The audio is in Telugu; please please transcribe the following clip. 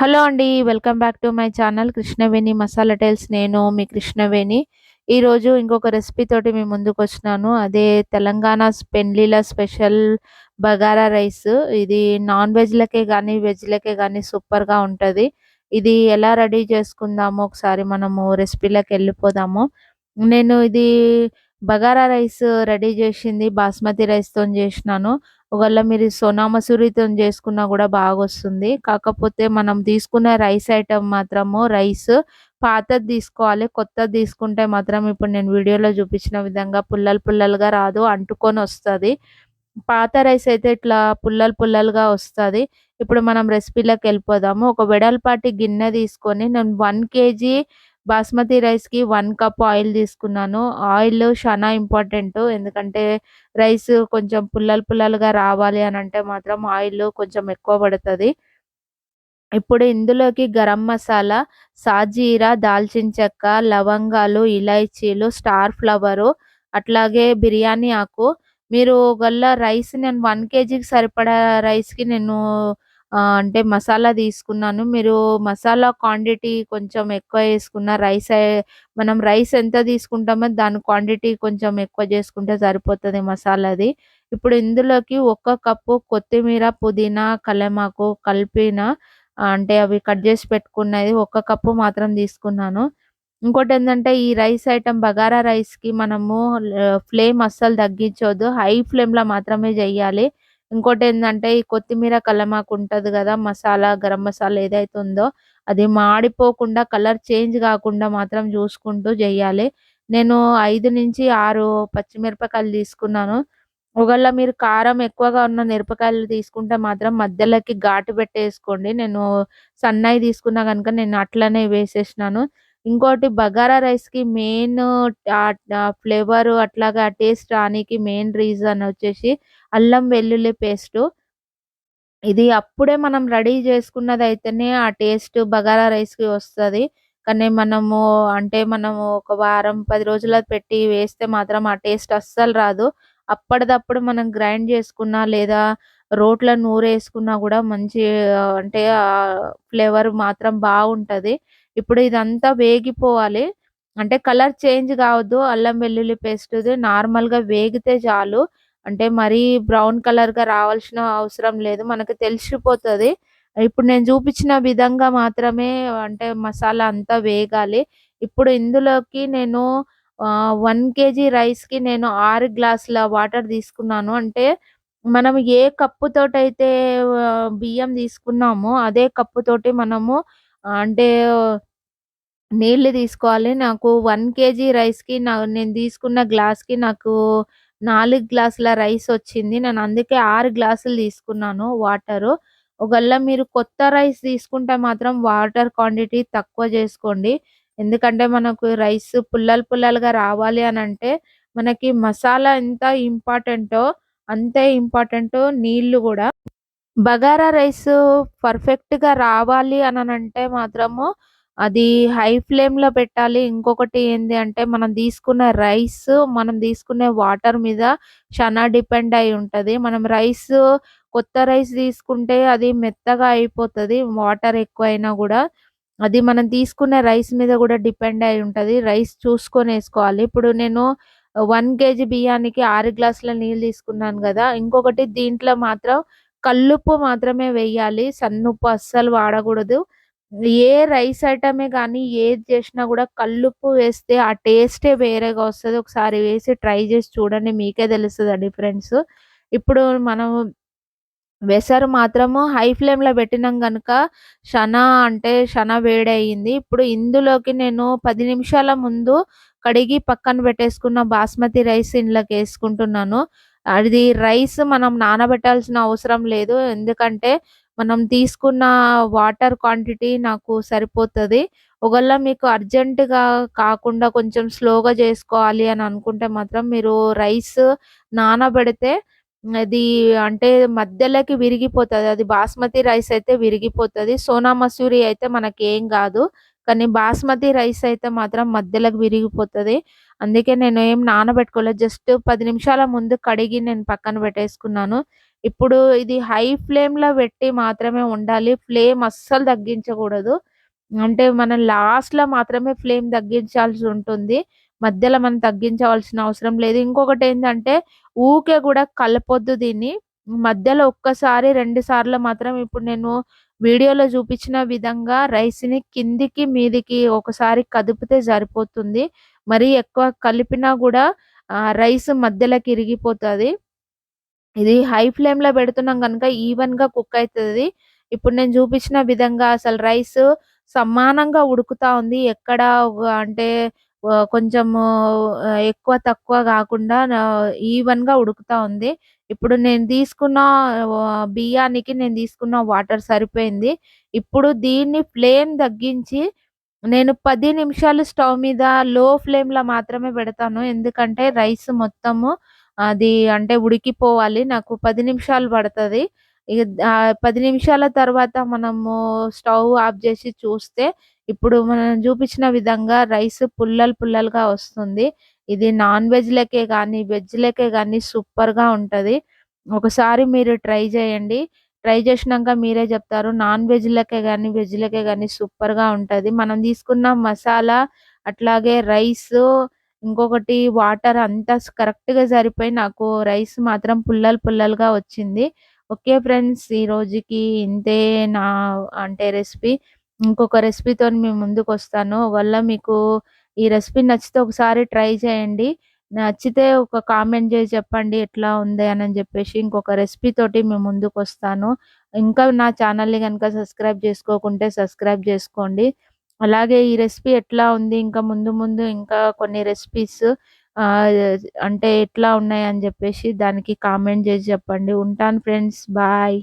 హలో అండి. Welcome back to my channel Krishnaveni masala tiles. నేను మీ కృష్ణవేణి. ఈరోజు ఇంకొక రెసిపీ తోటి మీ ముందుకొచ్చినాను. అదే తెలంగాణ పెండ్లీల స్పెషల్ బగారా రైస్. ఇది నాన్ వెజ్‌లకే కానీ వెజ్‌లకే కానీ సూపర్‌గా ఉంటది. ఇది ఎలా రెడీ చేసుకుందామో ఒకసారి మనము రెసిపీ‌లోకెళ్ళిపోదాము. నేను ఇది బగారా రైస్ రెడీ చేసింది బాస్మతి రైస్తో చేసినాను. ఒకవేళ మీరు సోనా మసూరితో చేసుకున్నా గూడా బాగొస్తుంది. కాకపోతే మనం తీసుకునే రైస్ ఐటమ్ మాత్రము రైస్ పాతది తీసుకోవాలి. కొత్తది తీసుకుంటే మాత్రం ఇప్పుడు నేను వీడియోలో చూపించిన విధంగా పుల్లలు పుల్లలుగా రాదు. అంటుకొని వస్తుంది పాత రైస్ అయితే ఇట్లా పుల్లలు పుల్లలుగా వస్తుంది ఇప్పుడు మనం రెసిపీలోకి వెళ్ళిపోదాము ఒక వెడల్పాటి గిన్నె తీసుకొని నేను వన్ కేజీ బాస్మతి రైస్‌కి వన్ కప్ ఆయిల్ తీసుకున్నాను. ఆయిల్ చానా ఇంపార్టెంట్ ఎందుకంటే రైస్ కొంచెం పుల్లలు పుల్లలుగా రావాలి అని అంటే మాత్రం ఆయిల్ కొంచెం ఎక్కువ పడుతుంది ఇప్పుడు ఇందులోకి గరం మసాలా, సాజీరా, దాల్చిన చెక్క, లవంగాలు, ఇలాచీలు, స్టార్ ఫ్లవరు, అట్లాగే బిర్యానీ ఆకు. మీరు గల్లా రైస్ నేను వన్ కేజీకి సరిపడా రైస్‌కి నేను అంటే మసాలా తీసుకున్నాను. మీరు మసాలా క్వాంటిటీ కొంచెం ఎక్కువ వేసుకున్న రైస్ మనం రైస్ ఎంత తీసుకుంటామో దాని క్వాంటిటీ కొంచెం ఎక్కువ చేసుకుంటే సరిపోతుంది మసాలాది. ఇప్పుడు ఇందులోకి ఒక కప్పు కొత్తిమీర, పుదీనా, కలమాకు కలిపిన అంటే అవి కట్ చేసి పెట్టుకున్నది ఒక కప్పు మాత్రం తీసుకున్నాను. ఇంకోటి ఏంటంటే ఈ రైస్ ఐటమ్ బగారా రైస్‌కి మనము ఫ్లేమ్ అస్సలు తగ్గించవద్దు హై ఫ్లేమ్‌లో మాత్రమే చేయాలి. ఇంకోటి ఏంటంటే ఈ కొత్తిమీర, కలమాకు ఉంటుంది కదా మసాలా, గరం మసాలా ఏదైతే ఉందో అది మాడిపోకుండా కలర్ చేంజ్ కాకుండా మాత్రం చూసుకుంటూ చేయాలి. నేను 5-6 పచ్చిమిరపకాయలు తీసుకున్నాను. ఒకవేళ మీరు కారం ఎక్కువగా ఉన్న మిరపకాయలు తీసుకుంటే మాత్రం మధ్యలోకి ఘాటు పెట్టేసుకోండి. నేను సన్నాయి తీసుకున్నా కనుక నేను అట్లనే వేసేసినాను. ఇంకోటి బగారా రైస్‌కి మెయిన్ ఫ్లేవర్ అట్లాగా టేస్ట్ రానీకి మెయిన్ రీజన్ వచ్చేసి అల్లం వెల్లుల్లి పేస్టు. ఇది అప్పుడే మనం రెడీ చేసుకున్నది అయితేనే ఆ టేస్ట్ బగారా రైస్‌కి వస్తది. కానీ మనము అంటే మనము ఒక వారం, పది రోజుల పెట్టి వేస్తే మాత్రం ఆ టేస్ట్ అస్సలు రాదు. అప్పటిదప్పుడు మనం గ్రైండ్ చేసుకున్నా లేదా రోట్లో నూరేసుకున్నా కూడా మంచి అంటే ఫ్లేవర్ మాత్రం బాగుంటది. ఇప్పుడు ఇదంతా వేగిపోవాలి. అంటే కలర్ చేంజ్ కావద్దు. అల్లం వెల్లుల్లి పేస్ట్‌ది నార్మల్‌గా వేగితే చాలు. అంటే మరీ బ్రౌన్ కలర్‌గా రావాల్సిన అవసరం లేదు. మనకు తెలిసిపోతుంది ఇప్పుడు నేను చూపించిన విధంగా మాత్రమే అంటే మసాలా అంతా వేగాలి. ఇప్పుడు ఇందులోకి నేను వన్ కేజీ రైస్‌కి నేను ఆరు గ్లాసుల వాటర్ తీసుకున్నాను. అంటే మనం ఏ కప్పుతోటైతే బియ్యం తీసుకున్నామో అదే కప్పుతోటి మనము అంటే నీళ్ళు తీసుకోవాలి. నాకు వన్ కేజీ రైస్‌కి నా నేను తీసుకున్న గ్లాస్‌కి నాకు నాలుగు గ్లాసుల రైస్ వచ్చింది. నేను అందుకే ఆరు గ్లాసులు తీసుకున్నాను వాటరు. ఒకవేళ మీరు కొత్త రైస్ తీసుకుంటే మాత్రం వాటర్ క్వాంటిటీ తక్కువ చేసుకోండి. ఎందుకంటే మనకు రైస్ పుల్లలు పుల్లలుగా రావాలి అని అంటే మనకి మసాలా ఎంత ఇంపార్టెంటో అంతే ఇంపార్టెంట్ నీళ్ళు కూడా బగారా రైస్ పర్ఫెక్ట్‌గా రావాలి అని అంటే మాత్రము అది హై ఫ్లేమ్‌లో పెట్టాలి. ఇంకొకటి ఏంది అంటే మనం తీసుకున్న రైస్ మనం తీసుకునే వాటర్ మీద చానా డిపెండ్ అయి ఉంటది. మనం రైస్ కొత్త రైస్ తీసుకుంటే అది మెత్తగా అయిపోతది. వాటర్ ఎక్కువైనా కూడా అది మనం తీసుకునే రైస్ మీద కూడా డిపెండ్ అయి ఉంటది. రైస్ చూసుకొని వేసుకోవాలి ఇప్పుడు నేను వన్ కేజీ బియ్యానికి ఆరు గ్లాసుల నీళ్ళు తీసుకున్నాను కదా ఇంకొకటి దీంట్లో మాత్రం కల్లుప్పు మాత్రమే వేయాలి. సన్నుప్పు అస్సలు వాడకూడదు. ఏ రైస్ ఐటమే కానీ ఏది చేసినా కూడా కల్లుప్పు వేస్తే ఆ టేస్టే వేరేగా వస్తుంది ఒకసారి వేసి ట్రై చేసి చూడండి. మీకే తెలుస్తుంది ఆ డిఫరెన్స్ ఇప్పుడు మనం వెసరు మాత్రము హై ఫ్లేమ్‌లో పెట్టినాం కనుక శన అంటే శన వేడయింది. ఇప్పుడు ఇందులోకి నేను పది నిమిషాల ముందు కడిగి పక్కన పెట్టేసుకున్న బాస్మతి రైస్ ఇంట్లోకి వేసుకుంటున్నాను అది రైస్ మనం నానబెట్టాల్సిన అవసరం లేదు. ఎందుకంటే మనం తీసుకున్న వాటర్ క్వాంటిటీ నాకు సరిపోతుంది. ఒకవేళ మీకు అర్జెంటుగా కాకుండా కొంచెం స్లోగా చేసుకోవాలి అని అనుకుంటే మాత్రం మీరు రైస్ నానబెడితే అది అంటే మధ్యలోకి విరిగిపోతుంది. అది బాస్మతి రైస్ అయితే విరిగిపోతుంది. సోనా మసూరి అయితే మనకి ఏం కాదు. కానీ బాస్మతి రైస్ అయితే మాత్రం మధ్యలోకి విరిగిపోతుంది. అందుకే నేను ఏం నానబెట్టుకోలేదు. జస్ట్ పది నిమిషాల ముందు కడిగి నేను పక్కన పెట్టేసుకున్నాను. ఇప్పుడు ఇది హై ఫ్లేమ్‌లో పెట్టి మాత్రమే ఉండాలి ఫ్లేమ్ అస్సలు తగ్గించకూడదు. అంటే మనం లాస్ట్‌లో మాత్రమే ఫ్లేమ్ తగ్గించాల్సి ఉంటుంది. మధ్యలో మనం తగ్గించవలసిన అవసరం లేదు. ఇంకొకటి ఏంటంటే ఊకే కూడా కలపొద్దు దీన్ని. మధ్యలో ఒక్కసారి, రెండు సార్లు మాత్రం ఇప్పుడు నేను వీడియోలో చూపించిన విధంగా రైస్‌ని కిందికి, మీదికి ఒకసారి కదిపితే సరిపోతుంది. మరీ ఎక్కువ కలిపినా కూడా రైస్ మధ్యలోకి ఇరిగిపోతుంది ఇది హై ఫ్లేమ్‌లో పెడుతున్నాం కనుక ఈవెన్‌గా కుక్ అవుతుంది ఇప్పుడు నేను చూపించిన విధంగా అసలు రైస్ సమానంగా ఉడుకుతా ఉంది. ఎక్కడ అంటే కొంచెం ఎక్కువ తక్కువ కాకుండా ఈవెన్‌గా ఉడుకుతా ఉంది. ఇప్పుడు నేను తీసుకున్న బియ్యానికి నేను తీసుకున్న వాటర్ సరిపోయింది. ఇప్పుడు దీన్ని ఫ్లేమ్ తగ్గించి నేను పది నిమిషాలు స్టవ్ మీద లో ఫ్లేమ్‌లో మాత్రమే పెడతాను. ఎందుకంటే రైస్ మొత్తము అది అంటే ఉడికిపోవాలి. నాకు పది నిమిషాలు పడుతుంది ఇక పది నిమిషాల తర్వాత మనము స్టవ్ ఆఫ్ చేసి చూస్తే ఇప్పుడు మనం చూపించిన విధంగా రైస్ పుల్లలు పుల్లలుగా వస్తుంది. ఇది నాన్ వెజ్‌లకే కానీ వెజ్‌లకే కానీ సూపర్‌గా ఉంటుంది ఒకసారి మీరు ట్రై చేయండి. ట్రై చేసినాక మీరే చెప్తారు. నాన్ వెజ్‌లకే కానీ వెజ్‌లకే కానీ సూపర్‌గా ఉంటుంది మనం తీసుకున్న మసాలా, అట్లాగే రైసు, ఇంకొకటి వాటర్ అంతా కరెక్ట్‌గా సరిపోయి నాకు రైస్ మాత్రం పుల్లలు పుల్లలుగా వచ్చింది. ఓకే ఫ్రెండ్స్ ఈ రోజుకి ఇంతే నా అంటే రెసిపీ. ఇంకొక రెసిపీతోని మీ ముందుకొస్తాను. వల్ల మీకు ఈ రెసిపీ నచ్చితే ఒకసారి ట్రై చేయండి. నచ్చితే ఒక కామెంట్ చేసి చెప్పండి ఎట్లా ఉంది అని చెప్పేసి. ఇంకొక రెసిపీ తోటి ముందుకు వస్తాను ఇంకా నా ఛానల్‌ని కనుక సబ్స్క్రైబ్ చేసుకోకుంటే సబ్స్క్రైబ్ చేసుకోండి. అలాగే ఈ రెసిపీ ఎట్లా ఉంది, ఇంకా ముందు ముందు ఇంకా కొన్ని రెసిపీస్ అంటే ఎట్లా ఉన్నాయి అని చెప్పేసి దానికి కామెంట్ చేసి చెప్పండి. ఉంటాను ఫ్రెండ్స్. బాయ్.